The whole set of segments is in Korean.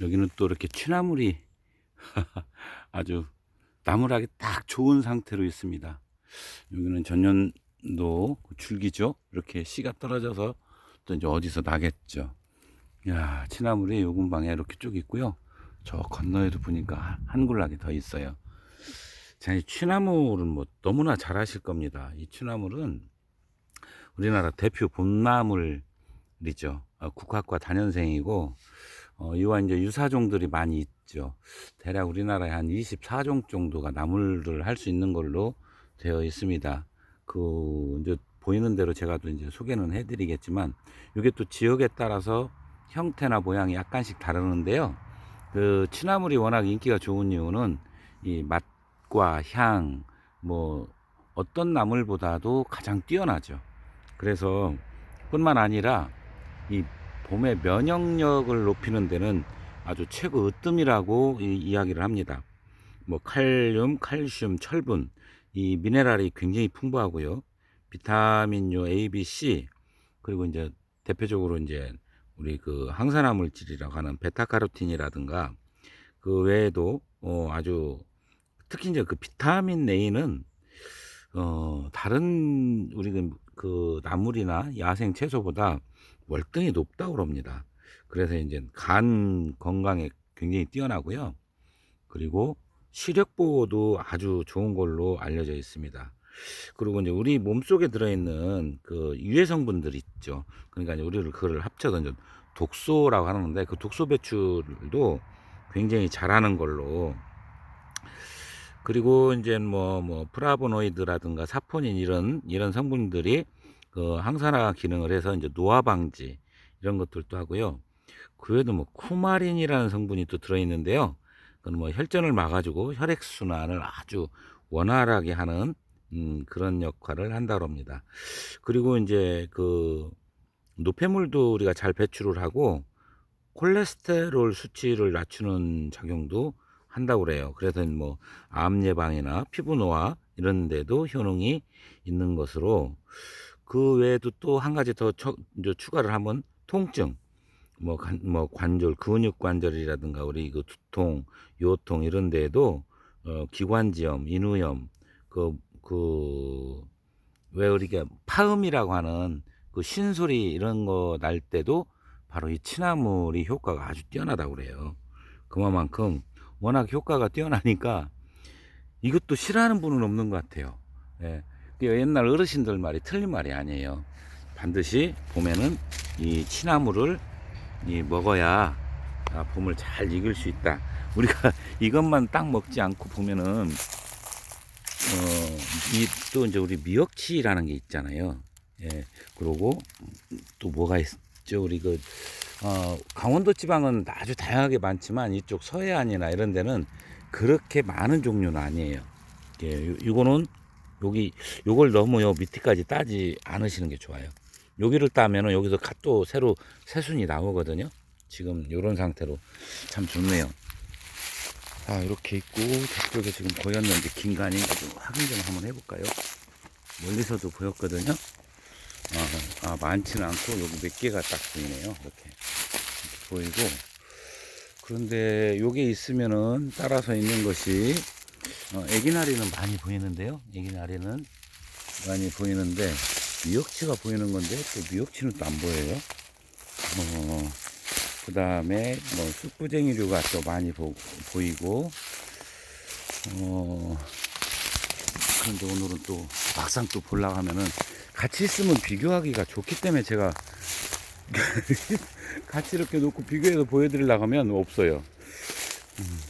여기는 또 이렇게 취나물이 아주 나무라기 딱 좋은 상태로 있습니다. 여기는 전년도 줄기죠. 이렇게 씨가 떨어져서 또 이제 어디서 나겠죠. 야, 취나물이 요 근방에 이렇게 쭉 있고요. 저 건너에도 보니까 한굴락이 더 있어요. 자, 이 취나물은 뭐 너무나 잘 아실 겁니다. 이 취나물은 우리나라 대표 봄나물이죠. 어, 국화과 단연생이고, 어, 이와 이제 유사종들이 많이 있죠. 대략 우리나라에 한 24종 정도가 나물을 할 수 있는 걸로 되어 있습니다. 그, 이제 보이는 대로 제가 또 이제 소개는 해드리겠지만, 이게 또 지역에 따라서 형태나 모양이 약간씩 다르는데요. 그, 취나물이 워낙 인기가 좋은 이유는 이 맛과 향, 뭐, 어떤 나물보다도 가장 뛰어나죠. 그래서 뿐만 아니라 이 봄의 면역력을 높이는 데는 아주 최고 으뜸이라고 이 이야기를 합니다. 뭐 칼륨, 칼슘, 철분 이 미네랄이 굉장히 풍부하고요. 비타민요 A, B, C 그리고 이제 대표적으로 이제 우리 그 항산화 물질이라고 하는 베타카로틴이라든가 그 외에도 어 아주 특히 이제 그 비타민 A는 어 다른 우리 그, 그 나물이나 야생 채소보다 월등히 높다고 그럽니다. 그래서 이제 간 건강에 굉장히 뛰어나고요. 그리고 시력 보호도 아주 좋은 걸로 알려져 있습니다. 그리고 이제 우리 몸속에 들어있는 그 유해 성분들 있죠. 그러니까 이제 우리를 그걸 합쳐서 이제 독소라고 하는데 그 독소 배출도 굉장히 잘하는 걸로 그리고 이제 뭐, 뭐, 프라보노이드라든가 사포닌 이런, 이런 성분들이 그 항산화 기능을 해서 이제 노화 방지 이런 것들도 하고요. 그 외에도 뭐 쿠마린이라는 성분이 또 들어있는데요. 그건 뭐 혈전을 막아주고 혈액 순환을 아주 원활하게 하는 음, 그런 역할을 한다고 합니다. 그리고 이제 그 노폐물도 우리가 잘 배출을 하고 콜레스테롤 수치를 낮추는 작용도 한다고 그래요. 그래서 뭐 암 예방이나 피부 노화 이런 데도 효능이 있는 것으로 그 외에도 또 한 가지 더 처, 추가를 하면 통증 뭐, 관, 뭐 관절 근육 관절이라든가 우리 그 두통 요통 이런 데에도 어, 기관지염 인후염 그 그 왜 우리가 파음이라고 하는 그 신소리 이런 거 날 때도 바로 이 취나물이 효과가 아주 뛰어나다고 그래요. 그만큼 워낙 효과가 뛰어나니까 이것도 싫어하는 분은 없는 것 같아요. 예. 그 옛날 어르신들 말이 틀린 말이 아니에요. 반드시 봄에는 이 취나물을 이 먹어야 아, 봄을 잘 이길 수 있다. 우리가 이것만 딱 먹지 않고 보면은 어이또 이제 우리 미역치라는 게 있잖아요. 예. 그리고 또 뭐가 있죠? 우리 그 어, 강원도 지방은 아주 다양하게 많지만 이쪽 서해안이나 이런 데는 그렇게 많은 종류는 아니에요. 예, 요- 요거는 여기 요걸 너무 요 밑에까지 따지 않으시는 게 좋아요. 여기를 따면은 여기서 가- 또 새로 새순이 나오거든요. 지금 요런 상태로 참 좋네요. 자, 이렇게 있고 저쪽에 지금 보였는데 긴간인가 좀 확인 좀 한번 해볼까요? 멀리서도 보였거든요. 아, 아, 많지는 않고 여기 몇 개가 딱 보이네요. 이렇게, 이렇게 보이고 그런데 요게 있으면은 따라서 있는 것이 어, 애기나리는 많이 보이는데요. 애기나리는 많이 보이는데 미역치가 보이는 건데 또 미역치는 또 안 보여요. 어, 그 다음에 뭐 쑥부쟁이류가 또 많이 보, 보이고 어, 그런데 오늘은 또 막상 또 보려고 하면은 같이 있으면 비교하기가 좋기 때문에 제가 같이 이렇게 놓고 비교해서 보여드리려고 하면 없어요. 음,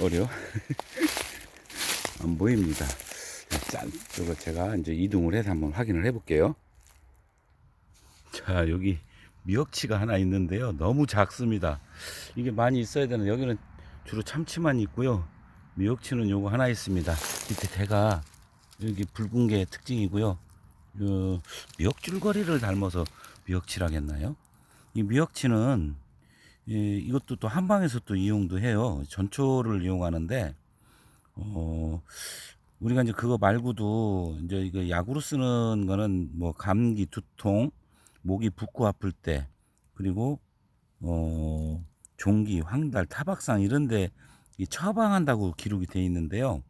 어려? 안 보입니다. 짠, 저거 제가 이제 이동을 해서 한번 확인을 해볼게요. 자, 여기 미역치가 하나 있는데요. 너무 작습니다. 이게 많이 있어야 되는, 여기는 주로 참치만 있고요. 미역치는 요거 하나 있습니다. 밑에 대가 여기 붉은 게 특징이고요. 그 미역줄거리를 닮아서 미역치라겠나요? 이 미역치는 이, 이것도 또 한방에서 또 이용도 해요. 전초를 이용하는데 어 우리가 이제 그거 말고도 이제 이거 약으로 쓰는 거는 뭐 감기, 두통, 목이 붓고 아플 때 그리고 어 종기, 황달, 타박상 이런데 이 처방한다고 기록이 돼 있는데요.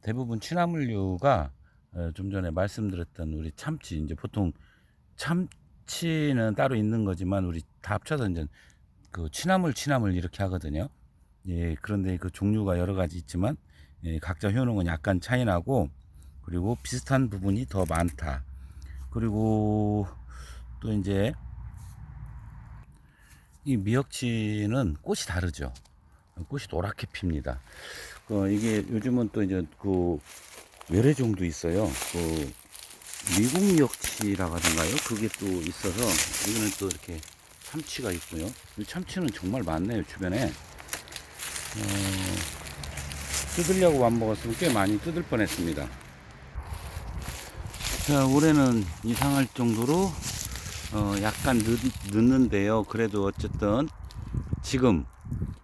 대부분 취나물류가 어, 좀 전에 말씀드렸던 우리 참치 이제 보통 참치는 따로 있는 거지만 우리 다 합쳐서 이제 그 취나물 취나물 이렇게 하거든요. 예, 그런데 그 종류가 여러 가지 있지만 예, 각자 효능은 약간 차이 나고 그리고 비슷한 부분이 더 많다. 그리고 또 이제 이 미역치는 꽃이 다르죠. 꽃이 노랗게 핍니다. 어, 이게 요즘은 또 이제 그 외래종도 있어요. 그 미국 미역치라고 하던가요? 그게 또 있어서 여기는 또 이렇게 참치가 있고요. 이 참치는 정말 많네요 주변에. 어, 뜯으려고 맘 먹었으면 꽤 많이 뜯을 뻔했습니다. 자 올해는 이상할 정도로 어, 약간 늦, 늦는데요. 그래도 어쨌든 지금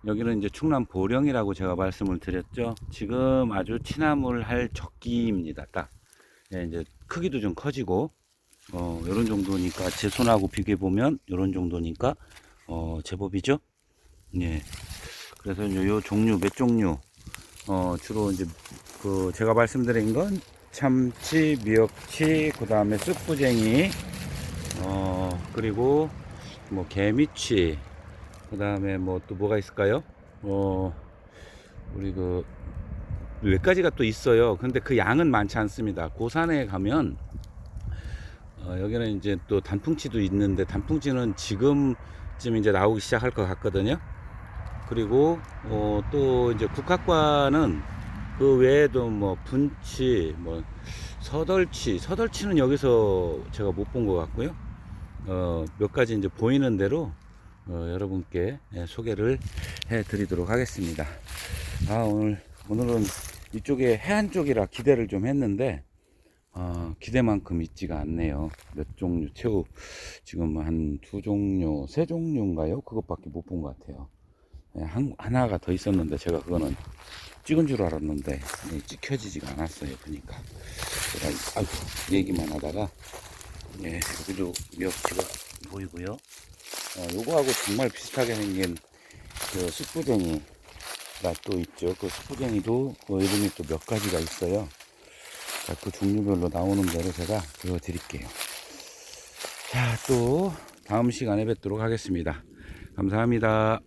여기는 이제 충남 보령이라고 제가 말씀을 드렸죠. 지금 아주 취나물 할 적기입니다. 딱 예, 이제 크기도 좀 커지고 어, 이런 정도니까 제 손하고 비교해 보면 이런 정도니까 어, 제법이죠. 예. 그래서 이제 요 종류 몇 종류 어, 주로 이제 그 제가 말씀드린 건 참치, 미역치, 그 다음에 쑥부쟁이, 어, 그리고 뭐 개미치, 그 다음에 뭐 또 뭐가 있을까요? 어, 우리 그, 몇 가지가 또 있어요. 근데 그 양은 많지 않습니다. 고산에 가면, 어, 여기는 이제 또 단풍치도 있는데, 단풍치는 지금쯤 이제 나오기 시작할 것 같거든요. 그리고, 어, 또 이제 국학과는 그 외에도 뭐 분치, 뭐 서덜치, 서덜치는 여기서 제가 못 본 것 같고요. 어, 몇 가지 이제 보이는 대로 어, 여러분께 예, 소개를 해 드리도록 하겠습니다. 아, 오늘, 오늘은 이쪽에 해안 쪽이라 기대를 좀 했는데, 어, 기대만큼 있지가 않네요. 몇 종류, 새우, 지금 한 두 종류, 세 종류인가요? 그것밖에 못 본 것 같아요. 예, 한, 하나가 더 있었는데, 제가 그거는 찍은 줄 알았는데, 예, 찍혀지지가 않았어요. 그러니까. 제가, 아이고, 얘기만 하다가, 예, 여기도 미역치가 보이고요. 어, 요거하고 정말 비슷하게 생긴 그 숯부쟁이가 또 있죠. 그 숯부쟁이도 그 이름이 또 몇 가지가 있어요. 자, 그 종류별로 나오는 대로 제가 그거 드릴게요. 자, 또 다음 시간에 뵙도록 하겠습니다. 감사합니다.